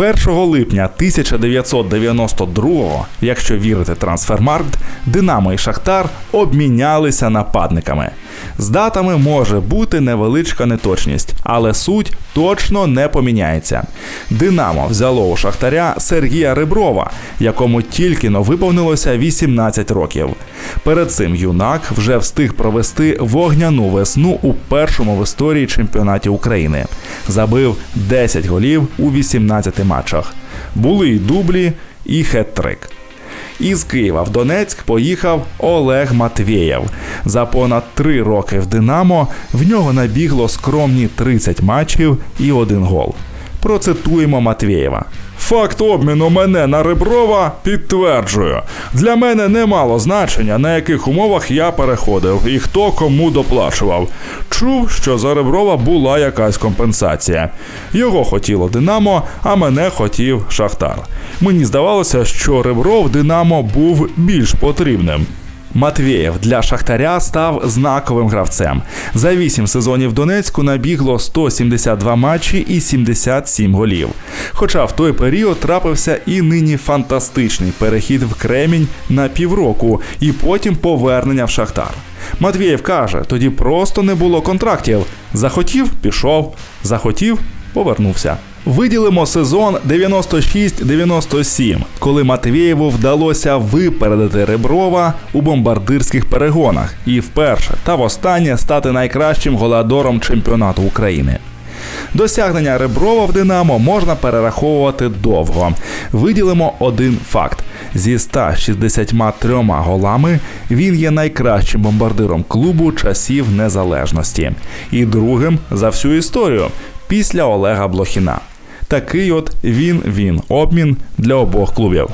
1 липня 1992-го, якщо вірити трансфермаркт, Динамо і Шахтар обмінялися нападниками. З датами може бути невеличка неточність, але суть точно не поміняється. Динамо взяло у Шахтаря Сергія Реброва, якому тільки но виповнилося 18 років. Перед цим юнак вже встиг провести вогняну весну у першому в історії чемпіонаті України. Забив 10 голів у 18 матчах. Були й дублі, і хет-трик. Із Києва в Донецьк поїхав Олег Матвєєв. За понад три роки в Динамо в нього набігло скромні 30 матчів і один гол. Процитуємо Матвєєва. Факт обміну мене на Реброва підтверджую. Для мене не мало значення, на яких умовах я переходив і хто кому доплачував. Чув, що за Реброва була якась компенсація. Його хотіло Динамо, а мене хотів Шахтар. Мені здавалося, що Ребров Динамо був більш потрібним. Матвєєв для Шахтаря став знаковим гравцем. За 8 сезонів Донецьку набігло 172 матчі і 77 голів. Хоча в той період трапився і нині фантастичний перехід в Кремінь на півроку, і потім повернення в Шахтар. Матвєєв каже, тоді просто не було контрактів. Захотів, пішов, захотів, повернувся. Виділимо сезон 96-97, коли Матвєєву вдалося випередити Реброва у бомбардирських перегонах і вперше та востаннє стати найкращим голадором чемпіонату України. Досягнення Реброва в Динамо можна перераховувати довго. Виділимо один факт: зі 163 голами він є найкращим бомбардиром клубу часів незалежності і другим за всю історію після Олега Блохіна. Такий от він він обмін для обох клубів.